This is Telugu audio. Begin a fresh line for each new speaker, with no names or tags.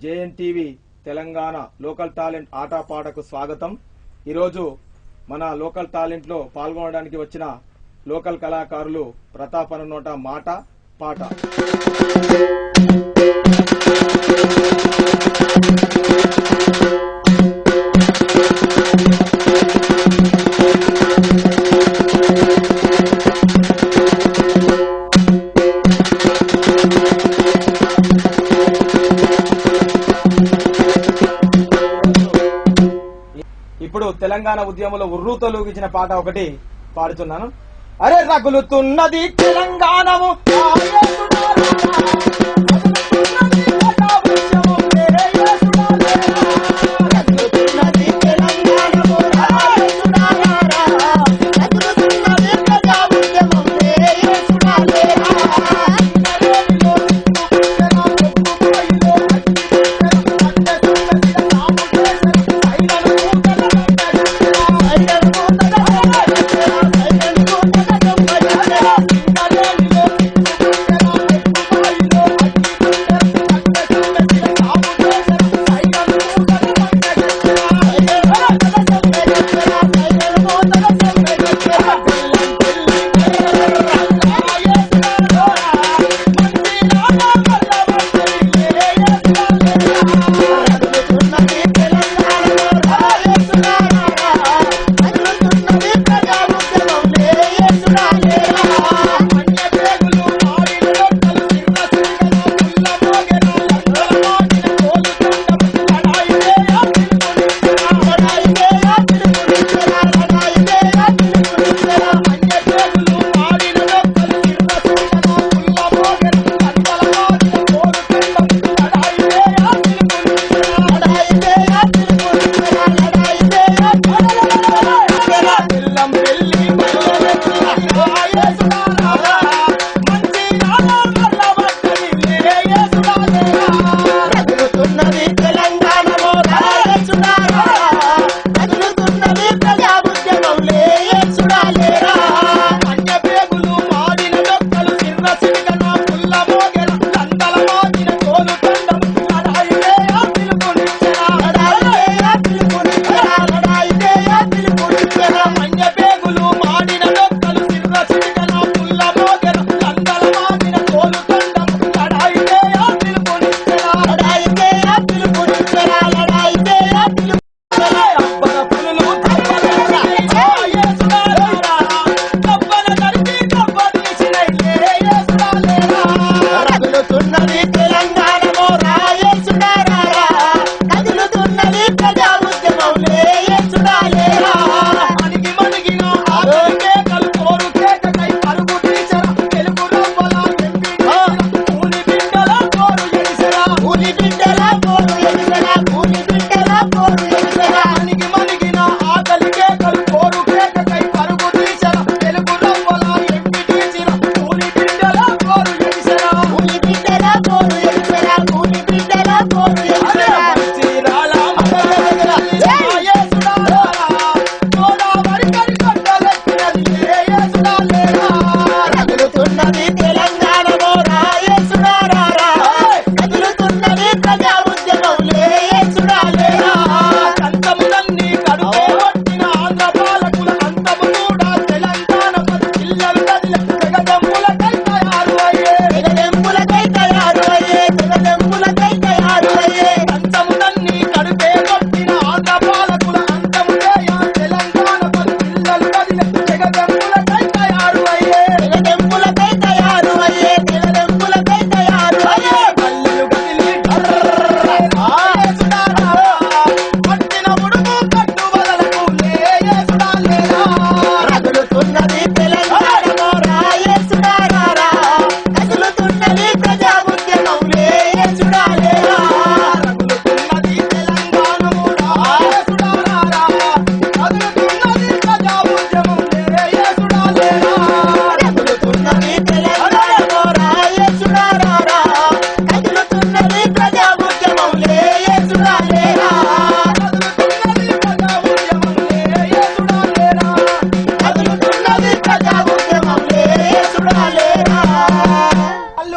JN TV Telangana local talent ఆటపాటకు స్వాగతం. ఈరోజు మన లోకల్ టాలెంట్లో పాల్గొనడానికి వచ్చిన లోకల్ కళాకారులు ప్రతాప్ నోట మాట పాట. తెలంగాణ ఉద్యమంలో ఉర్రూతలూగించిన పాట ఒకటి పాడుతున్నాను. అరే రగులుతున్నది తెలంగాణము.